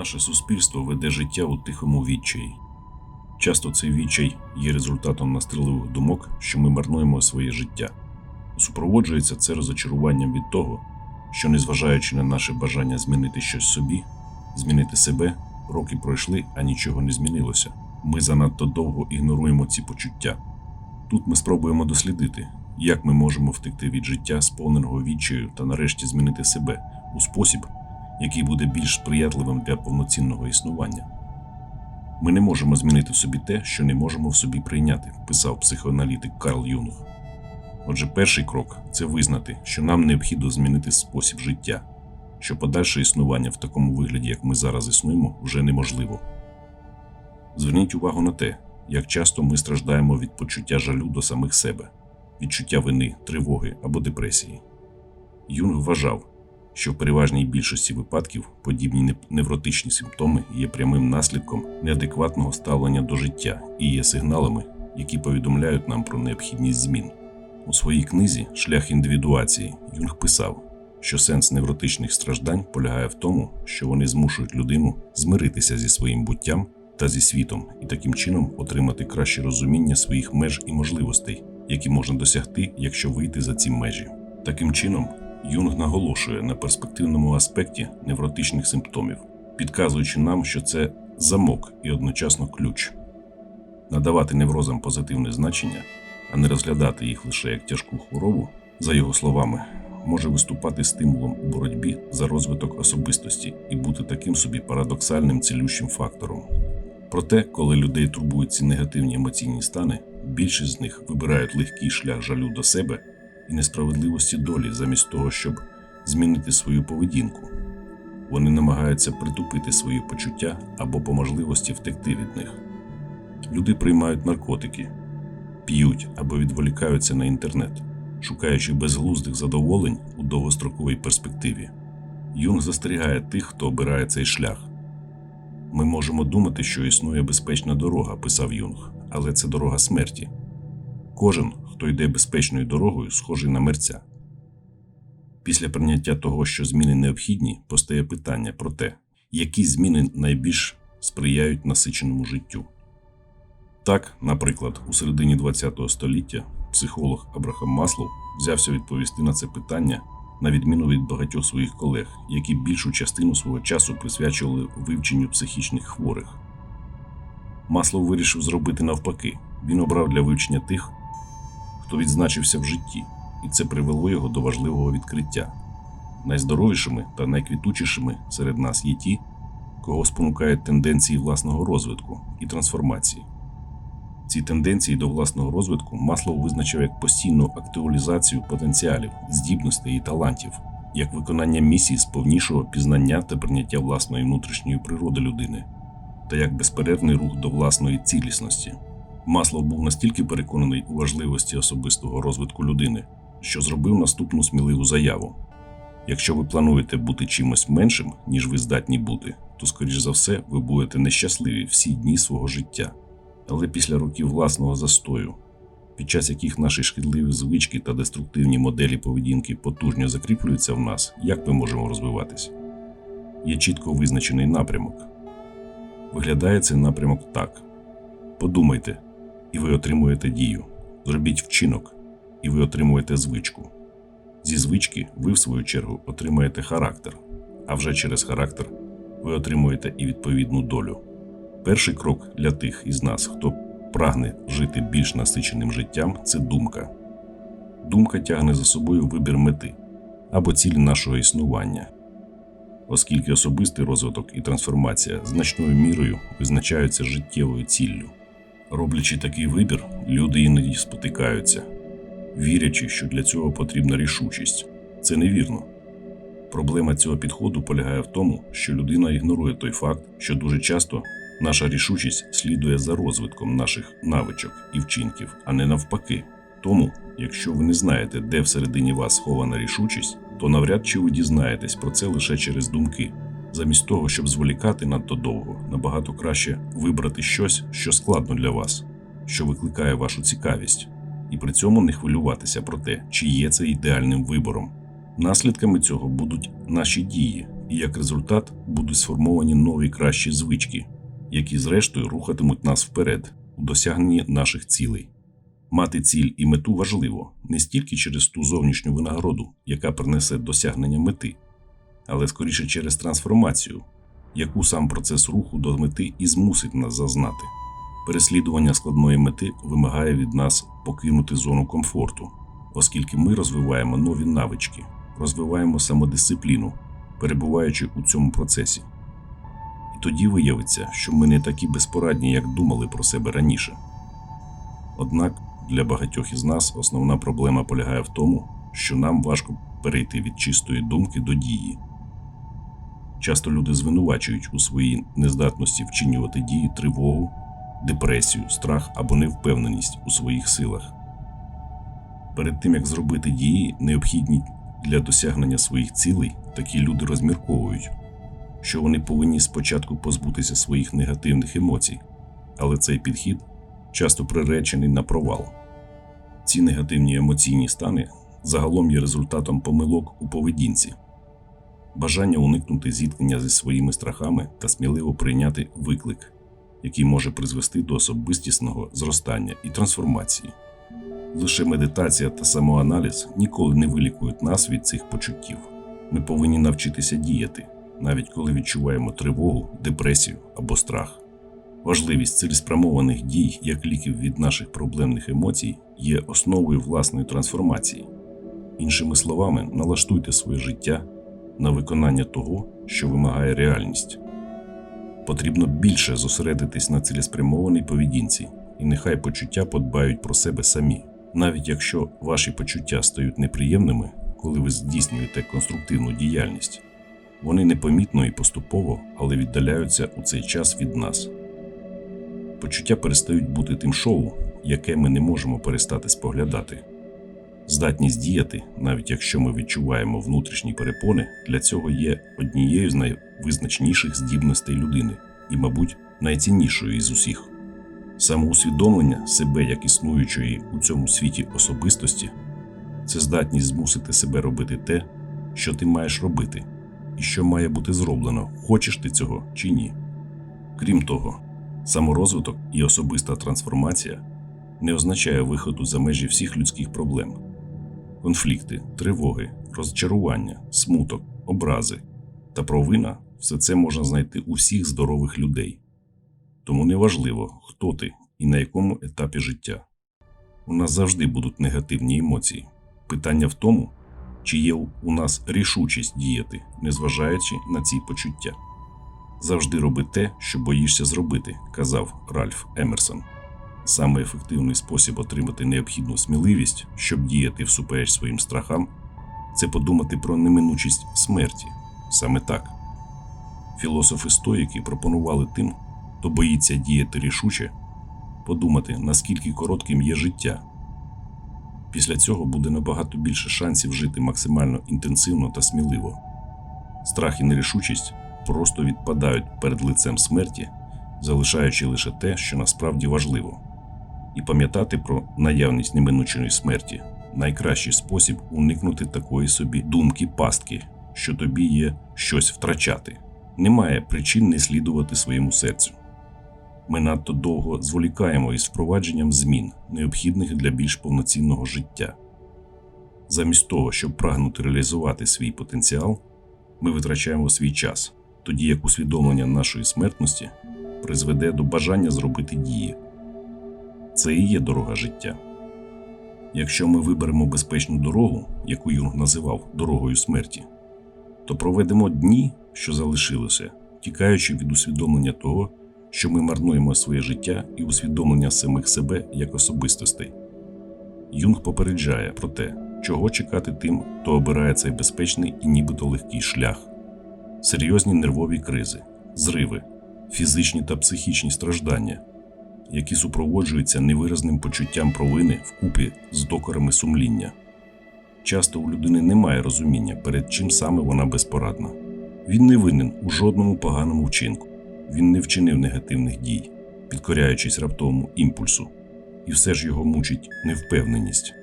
Наше суспільство веде життя у тихому відчаї. Часто цей відчай є результатом настріливих думок, що ми марнуємо своє життя. Супроводжується це розочаруванням від того, що, незважаючи на наше бажання змінити щось собі, змінити себе, роки пройшли, а нічого не змінилося. Ми занадто довго ігноруємо ці почуття. Тут ми спробуємо дослідити, як ми можемо втекти від життя, сповненого відчаю та нарешті змінити себе у спосіб, який буде більш сприятливим для повноцінного існування. Ми не можемо змінити в собі те, що не можемо в собі прийняти, писав психоаналітик Карл Юнг. Отже, перший крок це визнати, що нам необхідно змінити спосіб життя, що подальше існування в такому вигляді, як ми зараз існуємо, вже неможливо. Зверніть увагу на те, як часто ми страждаємо від почуття жалю до самих себе, відчуття вини, тривоги або депресії. Юнг вважав, що в переважній більшості випадків подібні невротичні симптоми є прямим наслідком неадекватного ставлення до життя і є сигналами, які повідомляють нам про необхідність змін. У своїй книзі Шлях індивідуації Юнг писав, що сенс невротичних страждань полягає в тому, що вони змушують людину змиритися зі своїм буттям та зі світом і таким чином отримати краще розуміння своїх меж і можливостей, які можна досягти, якщо вийти за ці межі. Таким чином, Юнг наголошує на перспективному аспекті невротичних симптомів, підказуючи нам, що це замок і одночасно ключ. Надавати неврозам позитивне значення, а не розглядати їх лише як тяжку хворобу, за його словами, може виступати стимулом у боротьбі за розвиток особистості і бути таким собі парадоксальним цілющим фактором. Проте, коли людей турбують ці негативні емоційні стани, більшість з них вибирають легкий шлях жалю до себе і несправедливості долі замість того, щоб змінити свою поведінку. Вони намагаються притупити свої почуття або по можливості втекти від них. Люди приймають наркотики, п'ють або відволікаються на інтернет, шукаючи безглуздих задоволень у довгостроковій перспективі. Юнг застерігає тих, хто обирає цей шлях. Ми можемо думати, що існує безпечна дорога, писав Юнг, але це дорога смерті. Кожен, хто йде безпечною дорогою, схожий на мерця. Після прийняття того, що зміни необхідні, постає питання про те, які зміни найбільш сприяють насиченому життю. Так, наприклад, у середині ХХ століття психолог Абрахам Маслов взявся відповісти на це питання на відміну від багатьох своїх колег, які більшу частину свого часу присвячували вивченню психічних хворих. Маслов вирішив зробити навпаки. Він обрав для вивчення тих, хто відзначився в житті, і це привело його до важливого відкриття. Найздоровішими та найквітучішими серед нас є ті, кого спонукають тенденції власного розвитку і трансформації. Ці тенденції до власного розвитку Маслов визначив як постійну актуалізацію потенціалів, здібностей і талантів, як виконання місії з повнішого пізнання та прийняття власної внутрішньої природи людини, та як безперервний рух до власної цілісності. Маслов був настільки переконаний у важливості особистого розвитку людини, що зробив наступну сміливу заяву: якщо ви плануєте бути чимось меншим, ніж ви здатні бути, то, скоріш за все, ви будете нещасливі всі дні свого життя. Але після років власного застою, під час яких наші шкідливі звички та деструктивні моделі поведінки потужно закріплюються в нас, як ми можемо розвиватись? Є чітко визначений напрямок. Виглядає цей напрямок так: подумайте, і ви отримуєте дію. Зробіть вчинок, і ви отримуєте звичку. Зі звички ви, в свою чергу, отримаєте характер, а вже через характер ви отримуєте і відповідну долю. Перший крок для тих із нас, хто прагне жити більш насиченим життям, це думка. Думка тягне за собою вибір мети або ціль нашого існування, оскільки особистий розвиток і трансформація значною мірою визначаються життєвою ціллю. Роблячи такий вибір, люди іноді спотикаються, вірячи, що для цього потрібна рішучість. Це невірно. Проблема цього підходу полягає в тому, що людина ігнорує той факт, що дуже часто наша рішучість слідує за розвитком наших навичок і вчинків, а не навпаки. Тому, якщо ви не знаєте, де всередині вас схована рішучість, то навряд чи ви дізнаєтесь про це лише через думки. Замість того, щоб зволікати надто довго, набагато краще вибрати щось, що складно для вас, що викликає вашу цікавість, і при цьому не хвилюватися про те, чи є це ідеальним вибором. Наслідками цього будуть наші дії, і як результат будуть сформовані нові кращі звички, які зрештою рухатимуть нас вперед у досягненні наших цілей. Мати ціль і мету важливо не стільки через ту зовнішню винагороду, яка принесе досягнення мети, але скоріше через трансформацію, яку сам процес руху до мети і змусить нас зазнати. Переслідування складної мети вимагає від нас покинути зону комфорту, оскільки ми розвиваємо нові навички, розвиваємо самодисципліну, перебуваючи у цьому процесі. І тоді виявиться, що ми не такі безпорадні, як думали про себе раніше. Однак для багатьох із нас основна проблема полягає в тому, що нам важко перейти від чистої думки до дії. Часто люди звинувачують у своїй нездатності вчинювати дії тривогу, депресію, страх або невпевненість у своїх силах. Перед тим як зробити дії, необхідні для досягнення своїх цілей, такі люди розмірковують, що вони повинні спочатку позбутися своїх негативних емоцій, але цей підхід часто приречений на провал. Ці негативні емоційні стани загалом є результатом помилок у поведінці, бажання уникнути зіткнення зі своїми страхами та сміливо прийняти виклик, який може призвести до особистісного зростання і трансформації. Лише медитація та самоаналіз ніколи не вилікують нас від цих почуттів. Ми повинні навчитися діяти, навіть коли відчуваємо тривогу, депресію або страх. Важливість цілеспрямованих дій як ліків від наших проблемних емоцій є основою власної трансформації. Іншими словами, налаштуйте своє життя на виконання того, що вимагає реальність. Потрібно більше зосередитись на цілеспрямованій поведінці, і нехай почуття подбають про себе самі. Навіть якщо ваші почуття стають неприємними, коли ви здійснюєте конструктивну діяльність, вони непомітно і поступово, але віддаляються у цей час від нас. Почуття перестають бути тим шоу, яке ми не можемо перестати споглядати. Здатність діяти, навіть якщо ми відчуваємо внутрішні перепони, для цього є однією з найвизначніших здібностей людини і, мабуть, найціннішою із усіх. Самоусвідомлення себе як існуючої у цьому світі особистості це здатність змусити себе робити те, що ти маєш робити, і що має бути зроблено, хочеш ти цього чи ні. Крім того, саморозвиток і особиста трансформація не означає виходу за межі всіх людських проблем. Конфлікти, тривоги, розчарування, смуток, образи та провина все це можна знайти у всіх здорових людей. Тому неважливо, хто ти і на якому етапі життя. У нас завжди будуть негативні емоції. Питання в тому, чи є у нас рішучість діяти, незважаючи на ці почуття. Завжди роби те, що боїшся зробити, казав Ральф Емерсон. Саме ефективний спосіб отримати необхідну сміливість, щоб діяти всупереч своїм страхам, це подумати про неминучість смерті. Саме так. Філософи стоїки пропонували тим, хто боїться діяти рішуче, подумати, наскільки коротким є життя. Після цього буде набагато більше шансів жити максимально інтенсивно та сміливо. Страх і нерішучість просто відпадають перед лицем смерті, залишаючи лише те, що насправді важливо. І пам'ятати про наявність неминучої смерті найкращий спосіб уникнути такої собі думки пастки, що тобі є щось втрачати. Немає причин не слідувати своєму серцю. Ми надто довго зволікаємо із впровадженням змін, необхідних для більш повноцінного життя. Замість того, щоб прагнути реалізувати свій потенціал, ми витрачаємо свій час, тоді як усвідомлення нашої смертності призведе до бажання зробити дії. Це і є дорога життя. Якщо ми виберемо безпечну дорогу, яку Юнг називав дорогою смерті, то проведемо дні, що залишилося, тікаючи від усвідомлення того, що ми марнуємо своє життя і усвідомлення самих себе як особистостей. Юнг попереджає про те, чого чекати тим, хто обирає цей безпечний і нібито легкий шлях, серйозні нервові кризи, зриви, фізичні та психічні страждання, які супроводжуються невиразним почуттям провини вкупі з докорами сумління. Часто у людини немає розуміння, перед чим саме вона безпорадна. Він не винен у жодному поганому вчинку, він не вчинив негативних дій, підкоряючись раптовому імпульсу, і все ж його мучить невпевненість.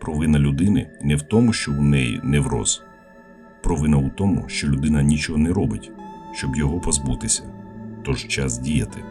Провина людини не в тому, що у неї невроз. Провина у тому, що людина нічого не робить, щоб його позбутися. Тож час діяти.